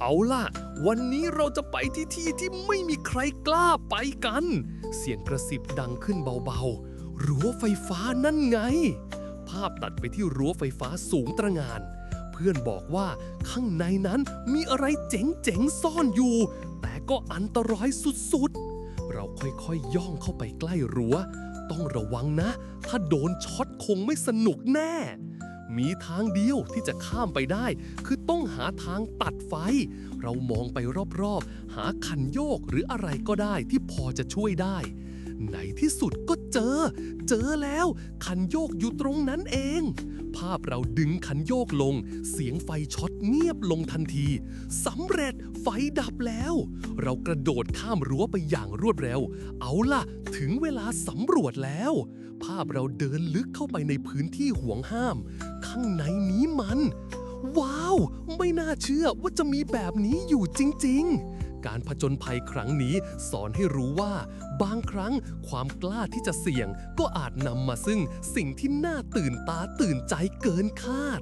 เอาล่ะ วันนี้เราจะไปที่ที่ที่ไม่มีใครกล้าไปกัน เสียงกระซิบดังขึ้นเบาๆ รั้วไฟฟ้านั่นไง ภาพตัดไปที่รั้วไฟฟ้าสูงตระงาน เพื่อนบอกว่าข้างในนั้นมีอะไรเจ๋งๆซ่อนอยู่ แต่ก็อันตรายสุดๆ เราค่อยๆย่องเข้าไปใกล้รั้ว ต้องระวังนะ ถ้าโดนช็อตคงไม่สนุกแน่ มีทางเดียวที่จะข้ามไปได้ คือต้องหาทางตัดไฟ เรามองไปรอบๆ หาคันโยกหรืออะไรก็ได้ที่พอจะช่วยได้ในที่สุดก็เจอ เจอแล้ว คันโยกอยู่ตรงนั้นเอง ภาพเราดึงคันโยกลง เสียงไฟช็อตเงียบลงทันทีสำเร็จไฟดับแล้ว เรากระโดดข้ามรั้วไปอย่างรวดเร็ว เอาล่ะ ถึงเวลาสำรวจแล้ว ภาพเราเดินลึกเข้าไปในพื้นที่ห่วงห้าม ข้างในนี้มัน ว้าว ไม่น่าเชื่อว่าจะมีแบบนี้อยู่จริง ๆ การผจญภัยครั้งนี้สอนให้รู้ว่า บางครั้งความกล้าที่จะเสี่ยง ก็อาจนำมาซึ่งสิ่งที่น่าตื่นตาตื่นใจเกินคาด